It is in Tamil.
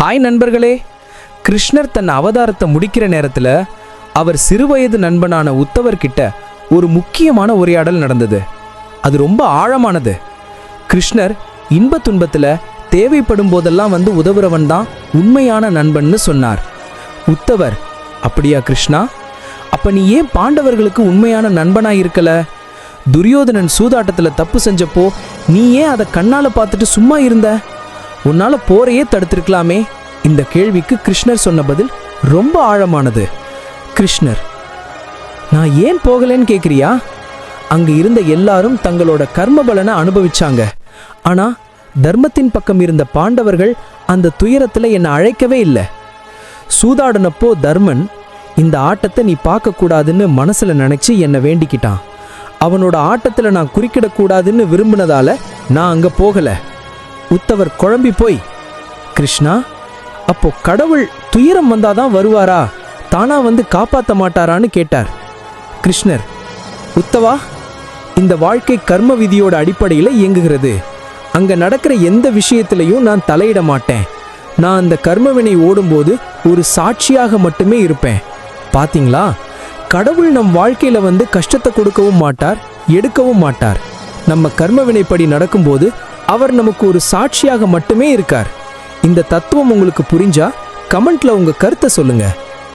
ஹாய் நண்பர்களே. கிருஷ்ணர் தன் அவதாரத்தை முடிக்கிற நேரத்தில் அவர் சிறுவயது நண்பனான உத்தவர்கிட்ட ஒரு முக்கியமான உரையாடல் நடந்தது. அது ரொம்ப ஆழமானது. கிருஷ்ணர் இன்ப துன்பத்தில் தேவைப்படும் போதெல்லாம் வந்து உதவுறவன் தான் உண்மையான நண்பன்னு சொன்னார். உத்தவர் அப்படியா கிருஷ்ணா? அப்ப நீ ஏன் பாண்டவர்களுக்கு உண்மையான நண்பனா இருக்கல? துரியோதனன் சூதாட்டத்தில் தப்பு செஞ்சப்போ நீ ஏன் அதை கண்ணால் பார்த்துட்டு சும்மா இருந்த? உன்னால போரையே தடுத்திருக்கலாமே. இந்த கேள்விக்கு கிருஷ்ணர் சொன்ன பதில் ரொம்ப ஆழமானது. கிருஷ்ணர் நான் ஏன் போகலன்னு கேட்குறியா அங்கு இருந்த எல்லாரும் தங்களோட கர்ம பலனை அனுபவிச்சாங்க. ஆனா தர்மத்தின் பக்கம் இருந்த பாண்டவர்கள் அந்த துயரத்தில் என்னை அழைக்கவே இல்லை. சூதாடினப்போ தர்மன் இந்த ஆட்டத்தை நீ பார்க்கக்கூடாதுன்னு மனசில் நினச்சி என்னை வேண்டிக்கிட்டான். அவனோட ஆட்டத்தில் நான் குறுக்கிடக்கூடாதுன்னு விரும்பினதால நான் அங்கே போகலை. உத்தவர் குழம்பி போய் கிருஷ்ணா அப்போ கடவுள் துயரம் வந்தாதான் வருவாரா? தானா வந்து காப்பாற்ற மாட்டாரான்னு கேட்டார். கிருஷ்ணர் உத்தவா இந்த வாழ்க்கை கர்ம விதியோட அடிப்படையில் இயங்குகிறது. அங்க நடக்கிற எந்த விஷயத்திலையும் நான் தலையிட மாட்டேன். நான் அந்த கர்மவினை ஓடும்போது ஒரு சாட்சியாக மட்டுமே இருப்பேன். பாத்தீங்களா? கடவுள் நம் வாழ்க்கையில வந்து கஷ்டத்தை கொடுக்கவும் மாட்டார் எடுக்கவும் மாட்டார். நம்ம கர்மவினைப்படி நடக்கும்போது அவர் நமக்கு ஒரு சாட்சியாக மட்டுமே இருக்கார். இந்த தத்துவம் உங்களுக்கு புரிஞ்சா கமெண்ட்ல உங்க கருத்தை சொல்லுங்க.